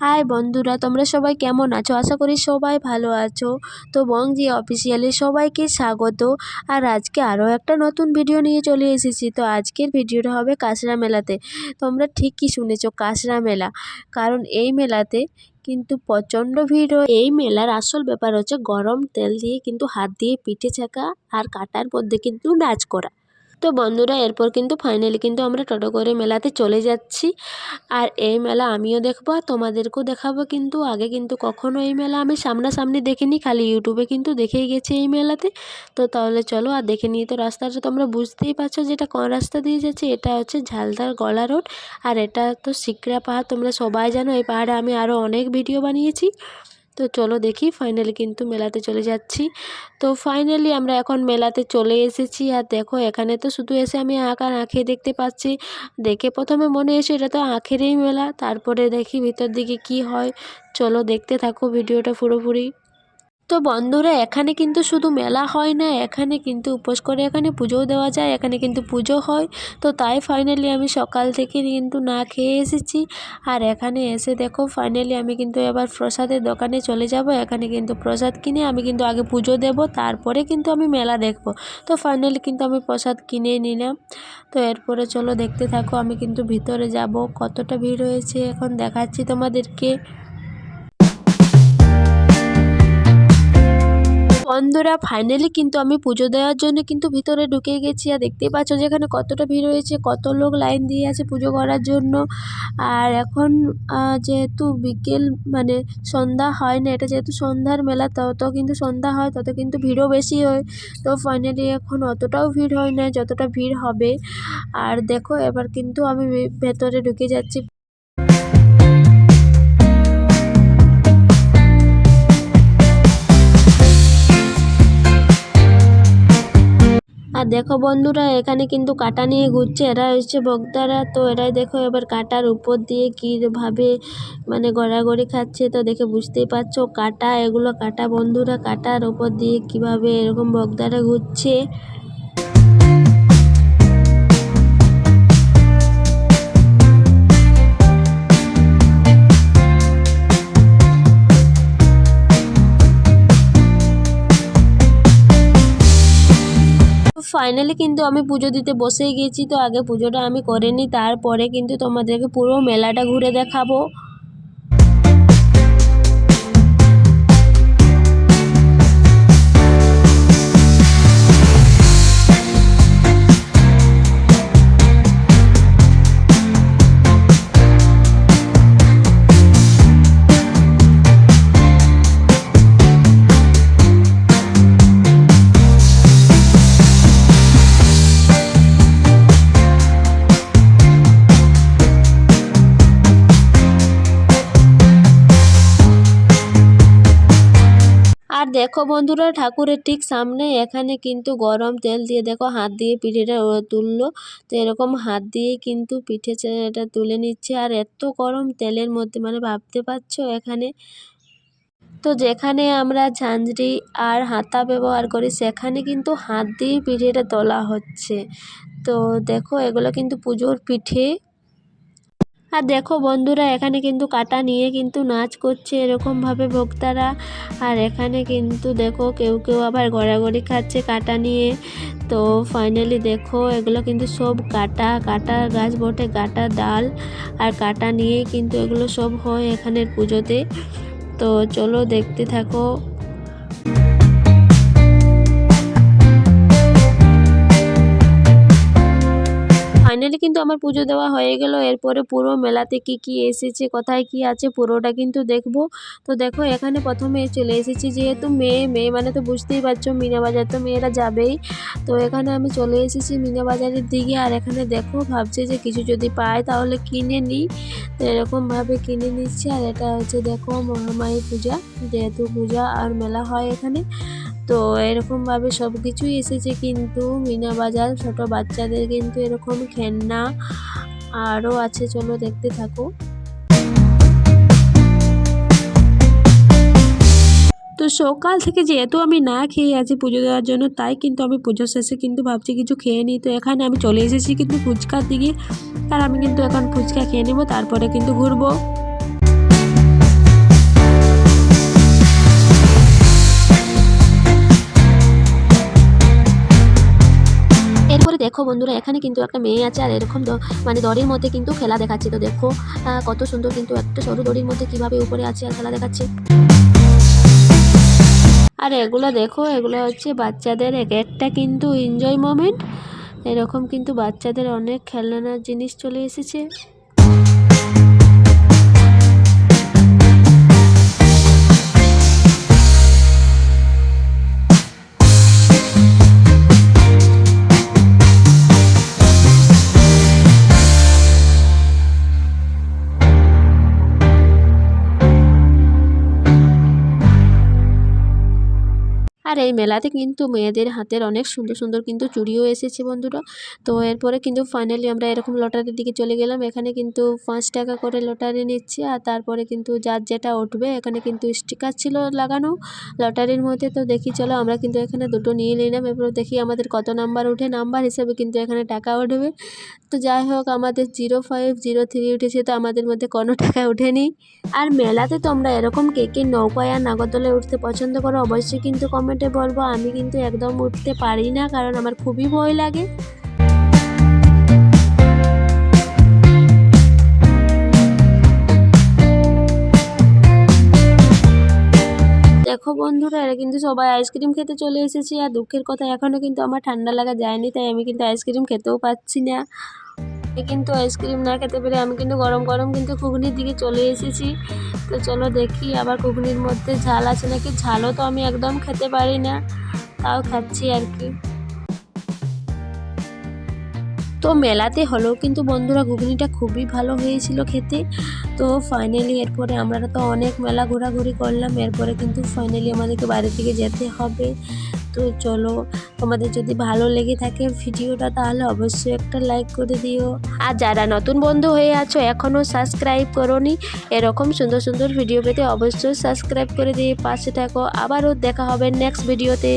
High বন্ধুরা, তোমরা সবাই কেমন আছো? আশা করি সবাই ভালো আছো। তো বংজি অফিসিয়ালি সবাইকে স্বাগত। আর আজকে আরও একটা নতুন ভিডিও নিয়ে চলে এসেছি। তো আজকের ভিডিওটা হবে কাঁচরা মেলাতে। তোমরা ঠিকই শুনেছো কাঁচরা মেলা। কারণ এই মেলাতে কিন্তু প্রচণ্ড ভিড় হয়। এই মেলার আসল ব্যাপার হচ্ছে গরম তেল দিয়ে কিন্তু হাত দিয়ে পিঠে চাকা আর কাটার মধ্যে কিন্তু নাচ করা। তো বন্ধুরা, এরপর কিন্তু ফাইনালি কিন্তু আমরা টোটো করে মেলাতে চলে যাচ্ছি। আর এই মেলা আমিও দেখব আর তোমাদেরকেও দেখাবো কিন্তু। আগে কিন্তু কখনো এই মেলা আমি সামনাসামনি দেখিনি, খালি ইউটিউবে কিন্তু দেখেই গেছি এই মেলাতে। তো তাহলে চলো আর দেখে নিয়ে তো রাস্তাটা তোমরা বুঝতেই পারছ যেটা কোন রাস্তা দিয়ে যাচ্ছে, এটা হচ্ছে ঝালদার গলা রোড। আর এটা তো সিকরা পাহাড়, তোমরা সবাই জানো এই পাহাড়ে আমি আরও অনেক ভিডিও বানিয়েছি। তো চলো দেখি ফাইনালি কিন্তু মেলাতে চলে যাচ্ছি। তো ফাইনালি আমরা এখন মেলাতে চলে এসেছি আর দেখো এখানে তো শুধু এসে আমি আঁকার আঁখে দেখতে পাচ্ছি। দেখে প্রথমে মনে এসে এটা তো আঁখেরই মেলা, তারপরে দেখি ভিতর দিকে কি হয়। চলো দেখতে থাকো ভিডিওটা পুরোপুরি। তো বন্ধুরা, এখানে কিন্তু শুধু মেলা হয় না, এখানে কিন্তু উপোস করে, এখানে পুজোও দেওয়া যায়, এখানে কিন্তু পুজো হয়। তো তাই ফাইনালি আমি সকাল থেকে কিন্তু না খেয়ে এসেছি। আর এখানে এসে দেখো ফাইনালি আমি কিন্তু এবার প্রসাদের দোকানে চলে যাব। এখানে কিন্তু প্রসাদ কিনে আমি কিন্তু আগে পুজো দেব, তারপরে কিন্তু আমি মেলা দেখব। তো ফাইনালি কিন্তু আমি প্রসাদ কিনে নিলাম। তো এরপরে চলো দেখতে থাকো, আমি কিন্তু ভিতরে যাব। কতটা ভিড় হয়েছে এখন দেখাচ্ছি তোমাদেরকে। বন্ধুরা ফাইনালি কিন্তু আমি পুজো দেওয়ার জন্য কিন্তু ভিতরে ঢুকে গেছি। আর দেখতেই পাচ্ছ যেখানে কতটা ভিড় হয়েছে, কত লোক লাইন দিয়ে আছে পুজো করার জন্য। আর এখন যেহেতু বিকেল মানে সন্ধ্যা হয় না, এটা যেহেতু সন্ধ্যার মেলা, তত কিন্তু সন্ধ্যা হয়, তত কিন্তু ভিড়ও বেশি হয়। তো ফাইনালি এখন অতটাও ভিড় হয় না যতটা ভিড় হবে। আর দেখো, এবার কিন্তু আমি ভেতরে ঢুকে যাচ্ছি। আর দেখো বন্ধুরা, এখানে কিন্তু কাটা নিয়ে ঘুরছে। এরা হচ্ছে বক্তারা তো এরাই দেখো এবার কাটার উপর দিয়ে কীভাবে মানে গড়াগড়ি খাচ্ছে তো দেখে বুঝতেই পারছ। কাটা, এগুলো কাটা বন্ধুরা, কাটার উপর দিয়ে কীভাবে এরকম বক্তারা ঘুরছে। ফাইনালি কিন্তু আমি পুজো দিতে বসেই গেছি, তো আগে পুজোটা আমি করে নিই, তারপরে কিন্তু তোমাদেরকে পুরো মেলাটা ঘুরে দেখাবো। দেখো বন্ধুরা, ঠাকুরের ঠিক সামনে এখানে কিন্তু গরম তেল দিয়ে দেখো হাত দিয়ে পিঠেটা তুললো। তো এরকম হাত দিয়ে কিন্তু পিঠে এটা তুলে নিচ্ছে। আর এত গরম তেলের মধ্যে মানে ভাবতে পারছ এখানে? তো যেখানে আমরা ঝাঁঝরি আর হাতা ব্যবহার করি, সেখানে কিন্তু হাত দিয়ে পিঠেটা তোলা হচ্ছে। তো দেখো, এগুলো কিন্তু পুজোর পিঠে আর দেখো বন্ধুরা, এখানে কিন্তু কাটা নিয়ে কিন্তু নাচ করছে এরকমভাবে ভক্তারা। আর এখানে কিন্তু দেখো কেউ কেউ আবার গড়াগড়ি খাচ্ছে কাটা নিয়ে। তো ফাইনালি দেখো এগুলো কিন্তু সব কাটা কাটা গাছ বটে, কাটা ডাল। আর কাটা নিয়ে কিন্তু এগুলো সব হয় এখানের পুজোতে। তো চলো দেখতে থাকো। ফাইনালি কিন্তু আমার পুজো দেওয়া হয়ে গেল। এরপরে পুরো মেলাতে কি কি এসেছে, কোথায় কি আছে পুরোটা কিন্তু দেখব। তো দেখো, এখানে প্রথমে চলে এসেছি যেহেতু মেয়ে মেয়ে মানে তো বুঝতেই পারছ মিনা বাজার তো মেয়েরা যাবেই। তো এখানে আমি চলে এসেছি মিনা বাজারের দিকে আর এখানে দেখো, ভাবছে যে কিছু যদি পায় তাহলে কিনে নিই। তো এরকমভাবে কিনে নিচ্ছি আর এটা হচ্ছে দেখো মহামায়ী পূজা। যেহেতু পূজা আর মেলা হয় এখানে। তো এরকমভাবে সব কিছুই এসেছে কিন্তু মিনা বাজার, ছোটো বাচ্চাদের কিন্তু এরকম খেলনা আরও আছে, চলো দেখতে থাকো। তো সকাল থেকে যেহেতু আমি না খেয়ে আছি পুজো দেওয়ার জন্য, তাই কিন্তু আমি পুজো শেষে কিন্তু ভাবছি কিছু খেয়ে নিই তো এখানে আমি চলে এসেছি কিন্তু ফুচকার দিকে, আর আমি কিন্তু এখন ফুচকা খেয়ে নেব, তারপরে কিন্তু ঘুরবো। দেখো বন্ধুরা, এখানে কিন্তু একটা মেয়ে আছে আর এরকম মানে দড়ির মধ্যে কিন্তু খেলা দেখাচ্ছে। তো দেখো কত সুন্দর কিন্তু একটা সরু দড়ির মধ্যে কীভাবে উপরে আছে আর খেলা দেখাচ্ছে। আর এগুলো দেখো, এগুলো হচ্ছে বাচ্চাদের এক একটা কিন্তু এনজয় মোমেন্ট এরকম কিন্তু বাচ্চাদের অনেক খেলনার জিনিস চলে এসেছে। এই মেলাতে কিন্তু মেয়েদের হাতের অনেক সুন্দর সুন্দর কিন্তু চুড়িও এসেছে বন্ধুরা। তো এরপরে কিন্তু ফাইনালি আমরা এরকম লটারির দিকে চলে গেলাম। এখানে কিন্তু পাঁচ টাকা করে লটারি নিচ্ছে আর তারপরে কিন্তু যার যেটা উঠবে এখানে কিন্তু স্টিকার ছিল লাগানো লটারির মধ্যে। তো দেখি চলো আমরা কিন্তু এখানে দুটো নিয়ে নিলাম। এরপর দেখি আমাদের কত নাম্বার উঠে নাম্বার হিসেবে কিন্তু এখানে টাকা উঠবে। তো যাই হোক, আমাদের জিরো ফাইভ জিরো থ্রি উঠেছে। তো আমাদের মধ্যে কোনো টাকা ওঠেনি আর মেলাতে তোমরা এরকম কে কে নৌকায় আর নাগরদোলায় উঠতে পছন্দ করো অবশ্যই কিন্তু কমেন্টে বলব, আমি কিন্তু একদম উঠতে পারি না, কারণ আমার খুবই ভয় লাগে। দেখো বন্ধুরা, এরা কিন্তু সবাই আইসক্রিম খেতে চলে এসেছে, আর দুঃখের কথা এখনও কিন্তু আমার ঠান্ডা লাগা যায়নি, তাই আমি কিন্তু আইসক্রিম খেতেও পাচ্ছি না। কিন্তু আইসক্রিম না খেতে পেরে আমি কিন্তু গরম গরম কিন্তু ঘুগনির দিকে চলে এসেছি। তো চলো দেখি আবার ঘুগনির মধ্যে ঝাল আছে নাকি? ঝালও তো আমি একদম খেতে পারি না, তাও খাচ্ছি আর কি। তো মেলাতে হলেও কিন্তু বন্ধুরা ঘুগনিটা খুবই ভালো হয়েছিল খেতে। তো ফাইনালি এরপরে আমরা তো অনেক মেলা ঘোরাঘুরি করলাম, এরপরে কিন্তু ফাইনালি আমাদেরকে বাড়ির থেকে যেতে হবে। তো চলো, তোমাদের যদি ভালো লেগে থাকে ভিডিওটা, তাহলে অবশ্যই একটা লাইক করে দিও। আর যারা নতুন বন্ধু হয়ে আছো এখনও সাবস্ক্রাইব করোনি, এরকম সুন্দর সুন্দর ভিডিও পেতে অবশ্যই সাবস্ক্রাইব করে দিয়ে পাশে থাকো। আবারও দেখা হবে নেক্সট ভিডিওতে